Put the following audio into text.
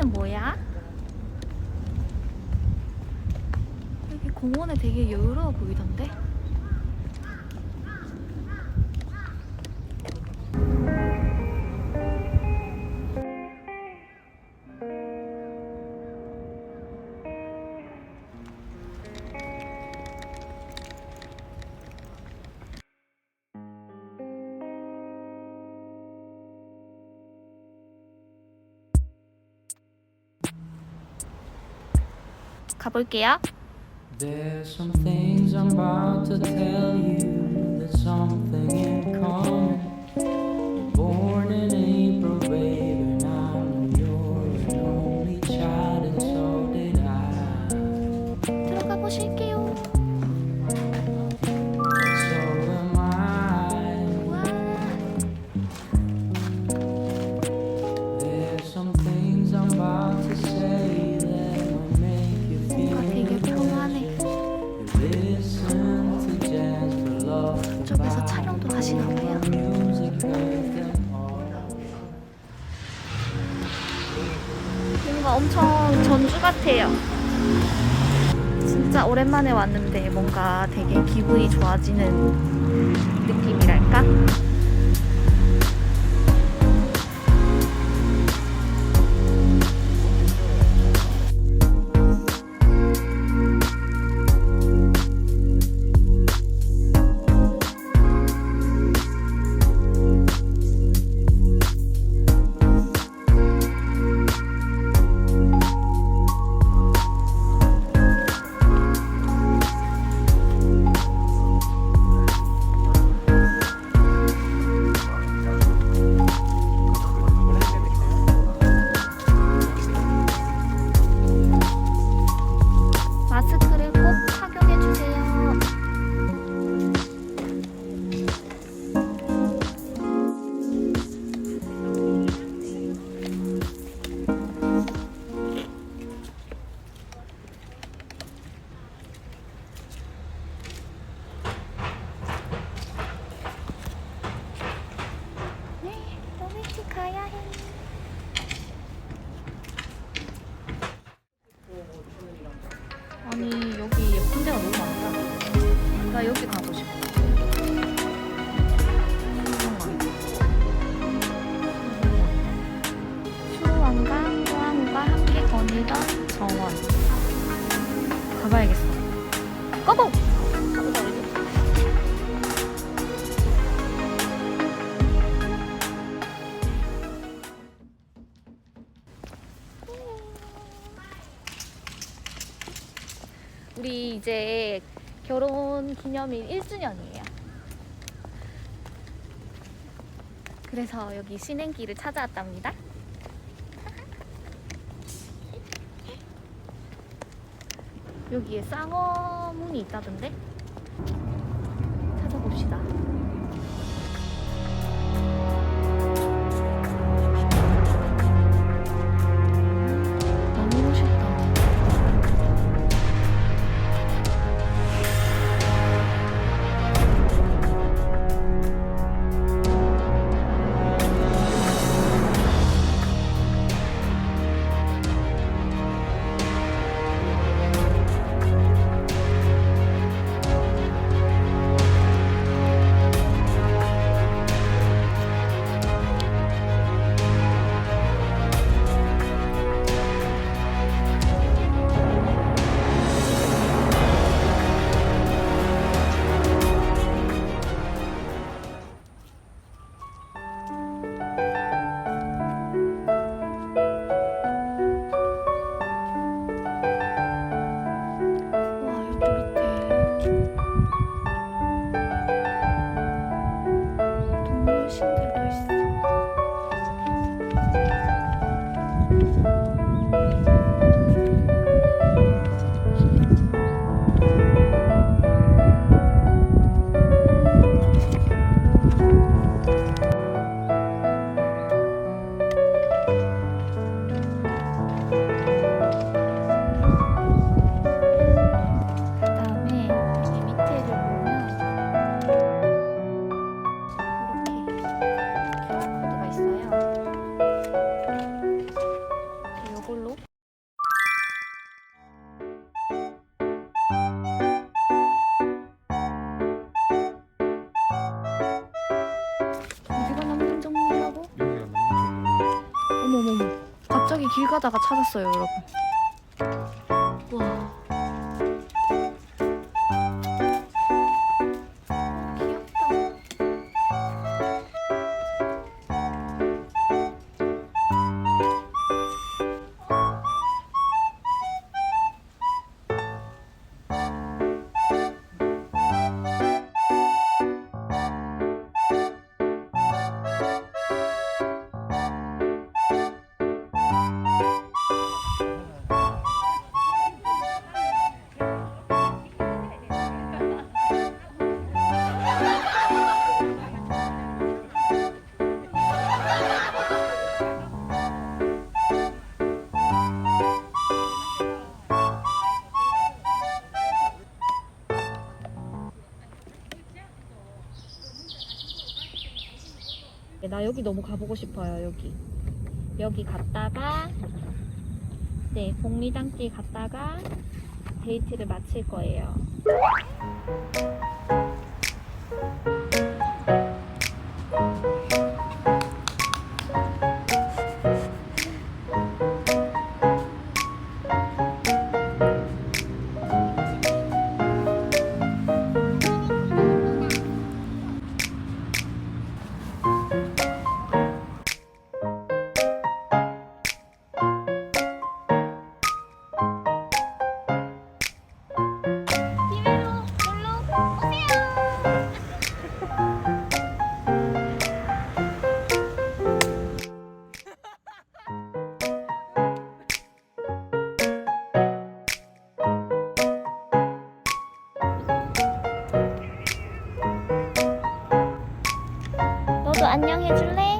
여기는 뭐야? 여기 공원에 되게 여유로워 보이던데? 가볼게요. There's some things I'm about to tell you. There's something 뭔가 엄청 전주 같아요. 진짜 오랜만에 왔는데 뭔가 되게 기분이 좋아지는 느낌이랄까? 나 여기 가고 싶어. 수원과 호황과 함께 거닐던 정원. 가봐야겠어. 우리도. 우리 이제 결혼 기념일 1주년이에요. 그래서 여기 신행길을 찾아왔답니다. 여기에 쌍어문이 있다던데? 찾아봅시다. 길 가다가 찾았어요, 여러분. 나 여기 너무 가보고 싶어요 여기. 여기 갔다가 네 복리단길 갔다가 데이트를 마칠 거예요 안녕 해줄래?